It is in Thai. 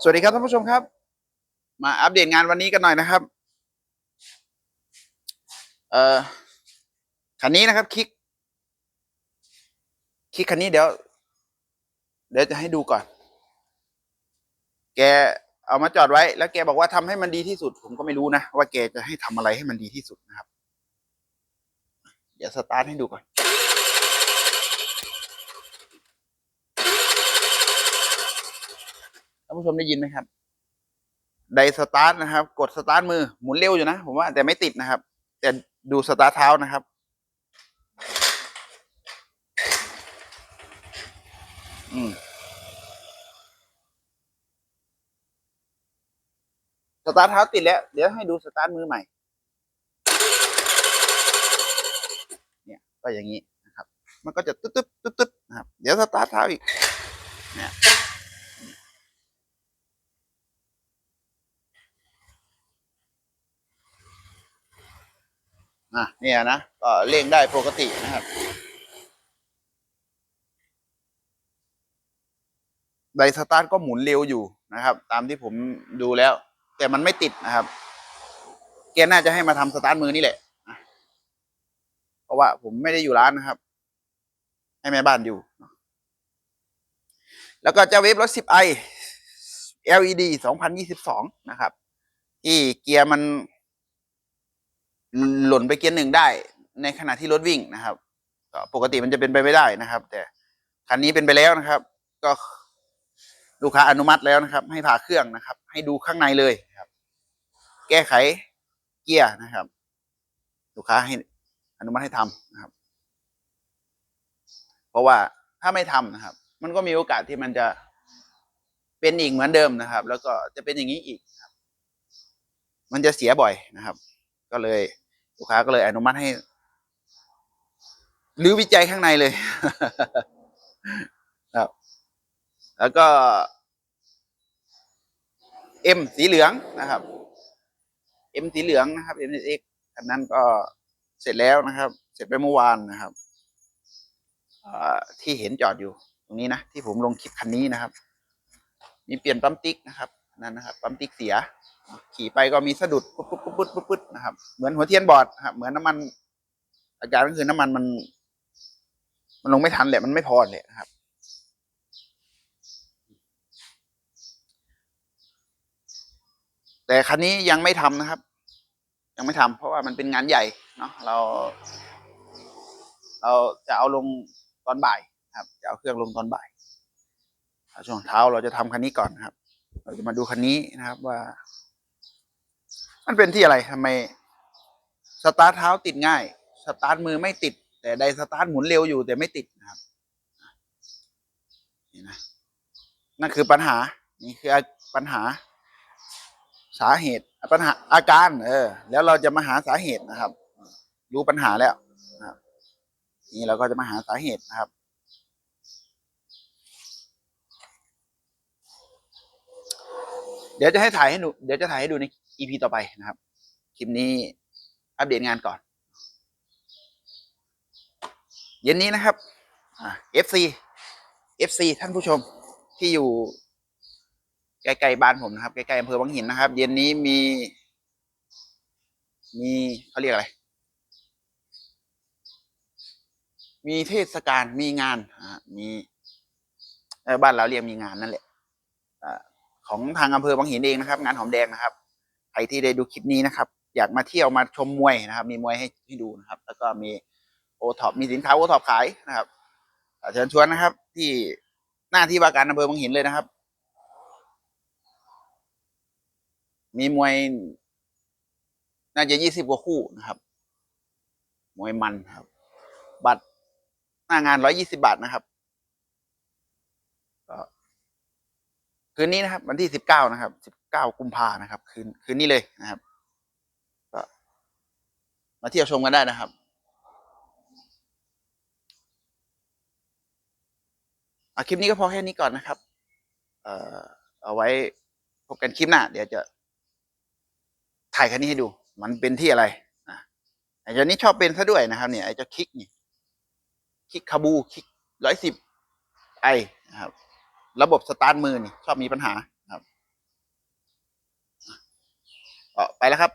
สวัสดีครับท่านผู้ชมครับ มาอัปเดตงานวันนี้กันหน่อยนะครับ เอ่อคันนี้นะครับคลิกคลิกคันนี้เดี๋ยว เดี๋ยวจะให้ดูก่อน แกเอามาจอดไว้ แล้วแกบอกว่าทำให้มันดีที่สุด ผมก็ไม่รู้นะ ว่าแกจะให้ทำอะไรให้มันดีที่สุดนะครับ เดี๋ยวสตาร์ทให้ดูก่อนานผู้ชมได้ยินไหมครับไดสตาร์ทนะครับ กดสตาร์ทมือหมุนเร็วอยู่นะผมว่าแต่ไม่ติดนะครับ แต่ดูสตาร์ทเท้านะครับ อืมสตาร์ทเท้าติดแล้ว เดี๋ยวให้ดูสตาร์ทมือใหม่ เนี่ย ก็อย่างนี้นะครับ มันก็จะตึ๊ดตึ๊ดตึ๊ดตึ๊ดนะครับ เดี๋ยวสตาร์ทเท้าอีก เนี่ย อะเนี่ยนะก็เร่งได้ปกตินะครับ ไดสตาร์ทก็หมุนเร็วอยู่นะครับ ตามที่ผมดูแล้ว แต่มันไม่ติดนะครับแกน่าจะให้มาทำสตาร์ทมือนี่แหละอะเพราะว่าผมไม่ได้อยู่ร้านนะครับ ให้แม่บ้านอยู่ แล้วก็เจ้าเวฟรถ 10i LED 2022 นะครับ ที่เกียร์มัน หล่นไปเกียร์หนึ่งได้ ในขณะที่รถวิ่งนะครับก็ปกติมันจะเป็นไปไม่ได้นะครับ แต่คันนี้เป็นไปแล้วนะครับ ก็ลูกค้าอนุมัติแล้วนะครับ ให้ผ่าเครื่องนะครับ ให้ดูข้างในเลยครับ แก้ไขเกียร์นะครับ ลูกค้าให้อนุมัติให้ทำนะครับ เพราะว่าถ้าไม่ทำนะครับ มันก็มีโอกาสที่มันจะเป็นอีกเหมือนเดิมนะครับ แล้วก็จะเป็นอย่างนี้อีกครับมันจะเสียบ่อยนะครับ ก็เลย ลูกค้าก็เลยอนุมัติให้รื้อวิจัยข้างในเลยครับ แล้วก็เอ็มสีเหลืองนะครับเอ็มสีเหลืองนะครับ M S X อันนั้นก็เสร็จแล้วนะครับ เสร็จไปเมื่อวานนะครับที่เห็นจอดอยู่ตรงนี้นะที่ผมลงคลิปคันนี้นะครับ มีเปลี่ยนปั๊มติ๊กนะครับนั่นนะครับปั๊มติ๊กเสีย ขี่ไปก็มีสะดุดปุ๊บปุ๊บปุ๊บปุ๊บปุ๊บปุ๊บนะครับ เหมือนหัวเทียนบอดครับเหมือนน้ำมัน อาการก็คือน้ำมันมัน มันลงไม่ทันแหละมันไม่พอเลยนะครับ แต่คันนี้ยังไม่ทำนะครับ ยังไม่ทำเพราะว่ามันเป็นงานใหญ่เนาะเรา เราจะเอาลงตอนบ่ายครับ จะเอาเครื่องลงตอนบ่ายช่วงเช้าเราจะทำคันนี้ก่อนครับ เราจะมาดูคันนี้นะครับว่า มันเป็นที่อะไรทำไมสตาร์ทเท้าติดง่าย สตาร์ทมือไม่ติด แต่ไดสตาร์ทหมุนเร็วอยู่แต่ไม่ติดนะครับนี่นะนั่นคือปัญหา นี่คือปัญหา สาเหตุปัญหาอาการเออ แล้วเราจะมาหาสาเหตุนะครับ รู้ปัญหาแล้วนะครับนี่เราก็จะมาหาสาเหตุนะครับ เดี๋ยวจะให้ถ่ายให้ดูเดี๋ยวจะถ่ายให้ดูใน EP ต่อไปนะครับ คลิปนี้อัปเดตงานก่อน เย็นนี้นะครับอ่า FC FC ท่านผู้ชมที่อยู่ใกล้ๆบ้านผมนะครับใกล้ๆอำเภอบางหินนะครับ เย็นนี้มี มีเขาเรียกอะไร มีเทศกาลมีงานอ่ามีบ้านเราเรียกมีงานนั่นแหละของทางอำเภอบางหินเองนะครับ งานหอมแดงนะครับ ใครที่ได้ดูคลิปนี้นะครับ อยากมาเที่ยวมาชมมวยนะครับ มีมวยให้ให้ดูนะครับ แล้วก็มีโอท็อปมีสินค้าโอท็อปขายนะครับเชิญชวนนะครับ ที่หน้าที่ว่าการอำเภอบางหินเลยนะครับ มีมวยน่าจะยี่สิบกว่าคู่นะครับ มวยมันครับ บัตรหน้างานร้อยี่สิบาทนะครับ คืนนี้นะครับ วันที่สิบเก้านะครับสิบเก้ากุมภานะครับ คืนคืนนี้เลยนะครับก็มาเที่ยวชมกันได้นะครับอะคลิปนี้ก็พอแค่นี้ก่อนนะครับ เอ่อเอาไว้พบกันคลิปหน้า เดี๋ยวจะ ถ่ายคันนี้ให้ดู มันเป็นที่อะไรนะไอ้เจ้านี้ชอบเป็นซะด้วยนะครับ เนี่ยไอ้เจ้าคิกนี่คิกคาบูคิกร้อยสิบไอนะครับ ระบบสตาร์ทมือนี่ชอบมีปัญหาครับไปแล้วครับ